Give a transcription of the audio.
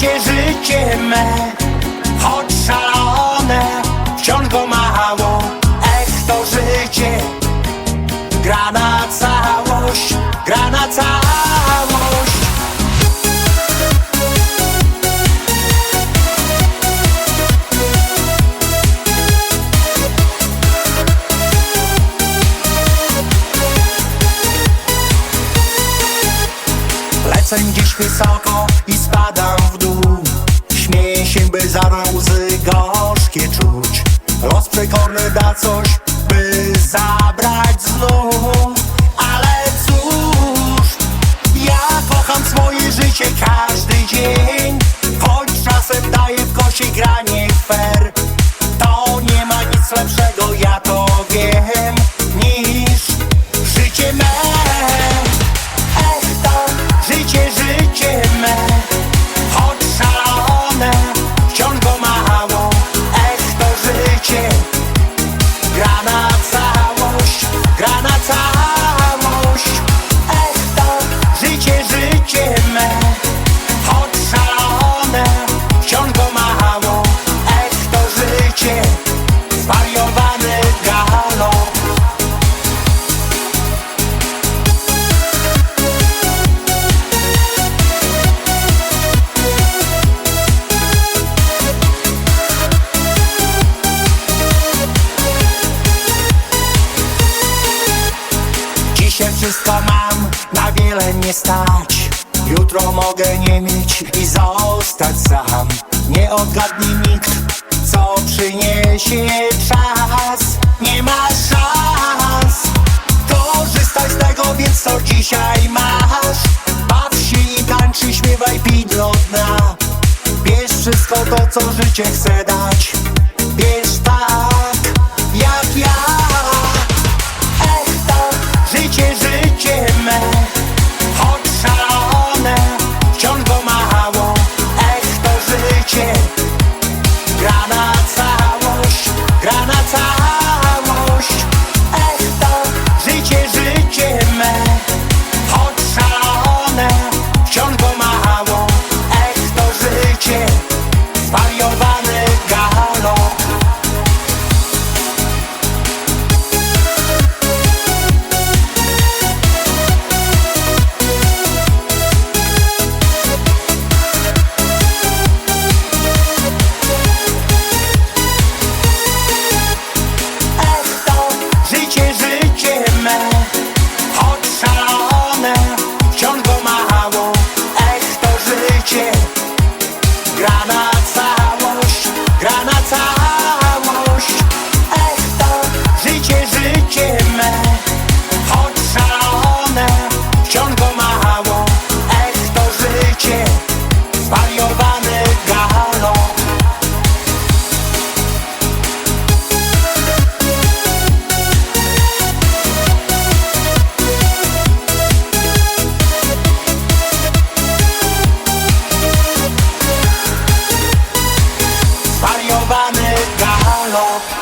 Życie, życie me Choć szalone Wciąż go mało. Ech, to życie Gra na całość Gra na całość. Lecę dziś wysoko i spadam da coś, by zabrać znów Ale cóż, ja kocham swoje życie każdy dzień. Choć czasem daje w kosie granie fair. To nie ma nic lepszego, Dzisiaj wszystko mam, na wiele nie stać. Jutro mogę nie mieć i zostać sam. Nie odgadnie nikt, co przyniesie czas. Nie ma szans. Korzystaj z tego, więc co dzisiaj masz? Baw się i tańczy, śpiewaj, pij do dna Bierz wszystko to, co życie chce dać Love.